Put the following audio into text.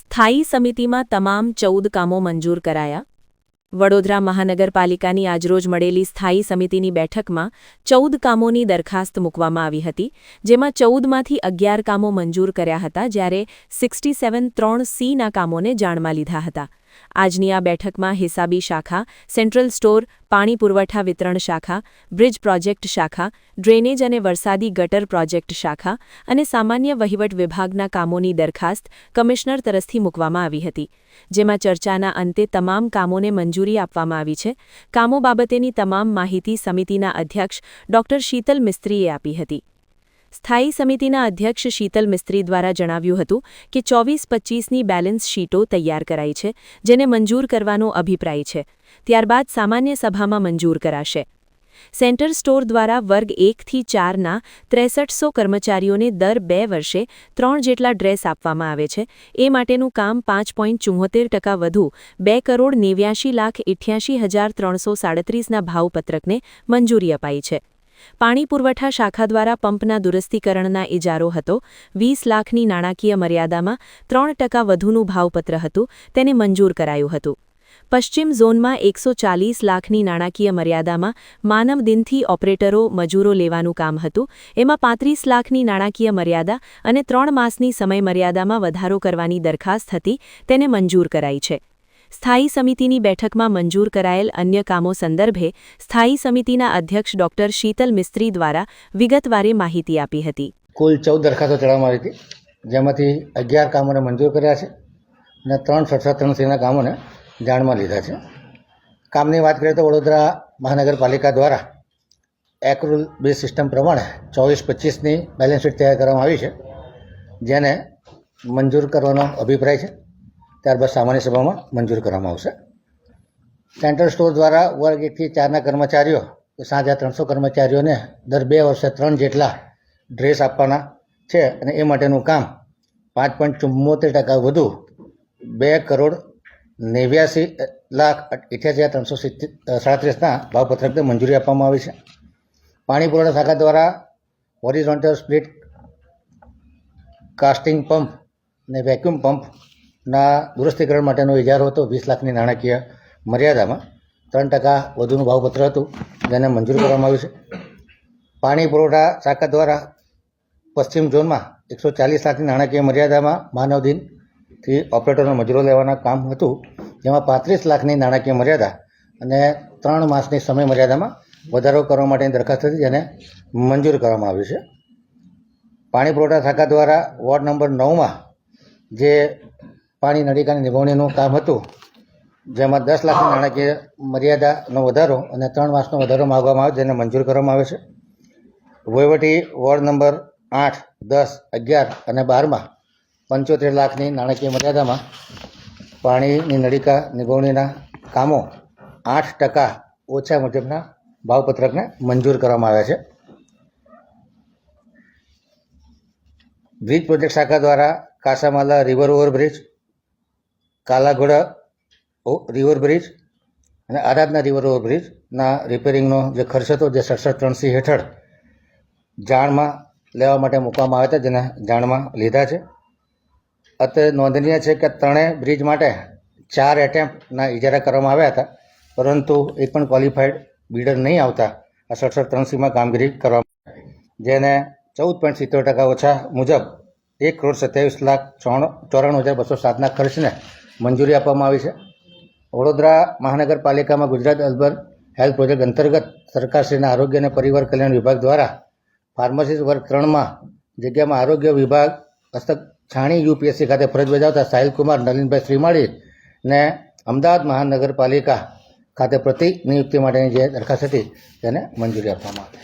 સ્થાયી સમિતિમાં તમામ ચૌદ કામો મંજૂર કરાયા. વડોદરા મહાનગરપાલિકાની આજરોજ મળેલી સ્થાયી સમિતિની બેઠકમાં ચૌદ કામોની દરખાસ્ત મૂકવામાં આવી હતી, જેમાં ચૌદમાંથી અગિયાર કામો મંજૂર કર્યા હતા, જ્યારે સિક્સટી સેવન ત્રણ સીના કામોને જાણમાં લીધા હતા. આજની આ બેઠકમાં હિસાબી શાખા, સેન્ટ્રલ સ્ટોર, પાણી પુરવઠા વિતરણ શાખા, બ્રિજ પ્રોજેક્ટ શાખા, ડ્રેનેજ અને વરસાદી ગટર પ્રોજેક્ટ શાખા અને સામાન્ય વહીવટ વિભાગના કામોની દરખાસ્ત કમિશનર તરફથી મૂકવામાં આવી હતી. જેમાં ચર્ચાના અંતે તમામ કામોને મંજૂરી આપવામાં આવી છે. કામો બાબતેની તમામ માહિતી સમિતિના અધ્યક્ષ ડોક્ટર શીતલ મિસ્ત્રીએ આપી હતી. સ્થાયી સમિતિના અધ્યક્ષ શીતલ મિસ્ત્રી દ્વારા જણાવ્યું હતું કે ચોવીસ પચ્ચીસની બેલેન્સ શીટો તૈયાર કરાઈ છે, જેને મંજૂર કરવાનો અભિપ્રાય છે. ત્યારબાદ સામાન્ય સભામાં મંજૂર કરાશે. સેન્ટર સ્ટોર દ્વારા વર્ગ એકથી ચારના ત્રેસઠસો કર્મચારીઓને દર બે વર્ષે ત્રણ જેટલા ડ્રેસ આપવામાં આવે છે. એ માટેનું કામ પાંચ પોઈન્ટ ચુંહોતેર ટકા વધુ બે કરોડ નેવ્યાશી લાખ ઇઠ્યાસી હજાર ત્રણસો સાડત્રીસના ભાવપત્રકને મંજૂરી અપાઈ છે. પાણી પુરવઠા શાખા દ્વારા પંપના દુરસ્તીકરણના ઇજારો હતો. વીસ લાખની નાણાકીય મર્યાદામાં ત્રણ ટકા વધુનું ભાવપત્ર હતું. તેને મંજૂર કરાયું હતું. પશ્ચિમ ઝોનમાં એકસો ચાલીસ લાખની નાણાકીય મર્યાદામાં માનવ દિનથી ઓપરેટરો, મજૂરો લેવાનું કામ હતું. એમાં પાંત્રીસ લાખની નાણાકીય મર્યાદા અને ત્રણ માસની સમયમર્યાદામાં વધારો કરવાની દરખાસ્ત હતી. તેને મંજૂર કરાઈ છે. સ્થાયી સમિતિની બેઠકમાં મંજૂર કરાયેલ અન્ય કામો સંદર્ભે સ્થાયી સમિતિના અધ્યક્ષ ડોક્ટર શીતલ મિસ્ત્રી દ્વારા વિગતવારે માહિતી આપી હતી. કુલ ચૌદ દરખાસ્તો ચડાવવામાં આવી હતી. જેમાંથી અગિયાર કામોને મંજૂર કર્યા છે અને ત્રણ સડસઠ ત્રણ કામોને જાણમાં લીધા છે. કામની વાત કરીએ તો વડોદરા મહાનગરપાલિકા દ્વારા એક્રુલ બે સિસ્ટમ પ્રમાણે ચોવીસ પચીસની બેલેન્સ શીટ તૈયાર કરવામાં આવી છે, જેને મંજૂર કરવાનો અભિપ્રાય છે. ત્યારબાદ સામાન્ય સભામાં મંજૂર કરવામાં આવશે. સેન્ટ્રલ સ્ટોર દ્વારા વર્ગ એકથી ચારના કર્મચારીઓ સાંજે ત્રણસો કર્મચારીઓને દર બે વર્ષે ત્રણ જેટલા ડ્રેસ આપવાના છે અને એ માટેનું કામ પાંચ પોઈન્ટ ચુમ્મોતેર ટકા વધુ બે કરોડ નેવ્યાસી લાખ અઠ્યાસી હજાર ત્રણસો સિત્તેર સાડત્રીસના ભાવપત્રકને મંજૂરી આપવામાં આવી છે. પાણી પુરવઠા શાખા દ્વારા હોરિઝોન્ટલ સ્પ્લિટ કાસ્ટિંગ પંપ અને વેક્યુમ પંપના દુરસ્તીકરણ માટેનો ઇજારો હતો, વીસ લાખની નાણાકીય મર્યાદામાં. ત્રણ ટકા વધુનું ભાવપત્ર હતું, જેને મંજૂર કરવામાં આવ્યું છે. પાણી પુરવઠા શાખા દ્વારા પશ્ચિમ ઝોનમાં એકસો ચાલીસ લાખની નાણાકીય મર્યાદામાં માનવ દિનથી ઓપરેટરનો મજૂરો લેવાના કામ હતું, જેમાં પાંત્રીસ લાખની નાણાકીય મર્યાદા અને ત્રણ માસની સમય મર્યાદામાં વધારો કરવા માટેની દરખાસ્ત હતી, જેને મંજૂર કરવામાં આવ્યું છે. પાણી પુરવઠા શાખા દ્વારા વોર્ડ નંબર નવમાં જે પાણી નળિકાની નિભાવણીનું કામ હતું, જેમાં દસ લાખની નાણાકીય મર્યાદાનો વધારો અને ત્રણ માસનો વધારો માગવામાં આવે જેને મંજૂર કરવામાં આવે છે. વહીવટી વોર્ડ નંબર આઠ, દસ, અગિયાર અને બારમાં પંચોતેર લાખની નાણાકીય મર્યાદામાં પાણીની નળિકા નિભાવણીના કામો આઠ ટકા ઓછા મુજબના ભાવપત્રકને મંજૂર કરવામાં આવ્યા છે. બ્રિજ પ્રોજેક્ટ શાખા દ્વારા Kasamala river overbridge Kala Ghoda river bridge અને આરાધના રિવર ઓવરબ્રિજના રિપેરિંગનો જે ખર્ચ હતો જે સડસઠ ત્રણ સી હેઠળ જાણમાં લેવા માટે મૂકવામાં આવ્યા હતા, જેને જાણમાં લીધા છે અત્યારે નોંધનીય છે કે ત્રણેય બ્રિજ માટે ચાર એટેમ્પના ઇજારા કરવામાં આવ્યા હતા, પરંતુ એક પણ ક્વોલિફાઈડ બિલ્ડર નહીં આવતા આ સડસઠ ત્રણ સીમાં કામગીરી કરવામાં. જેને ચૌદ પોઈન્ટ સિત્તેર ટકા ઓછા મુજબ એક કરોડ સત્યાવીસ લાખ ચોરાણું હજાર બસો સાતના ખર્ચને મંજૂરી આપવામાં આવી છે. વડોદરા મહાનગરપાલિકામાં ગુજરાત અર્બન હેલ્થ પ્રોજેક્ટ અંતર્ગત સરકારશ્રીના આરોગ્ય અને પરિવાર કલ્યાણ વિભાગ દ્વારા ફાર્મસિસ્ટ વર્ગ ત્રણમાં જગ્યામાં આરોગ્ય વિભાગ હસ્તક છાણી યુપીએસસી ખાતે ફરજ બજાવતા સાહિલકુમાર, નલિનભાઈ શ્રીમાળી ને અમદાવાદ મહાનગરપાલિકા ખાતે પ્રતિનિયુક્તિ માટેની જે દરખાસ્ત હતી તેને મંજૂરી આપવામાં આવી.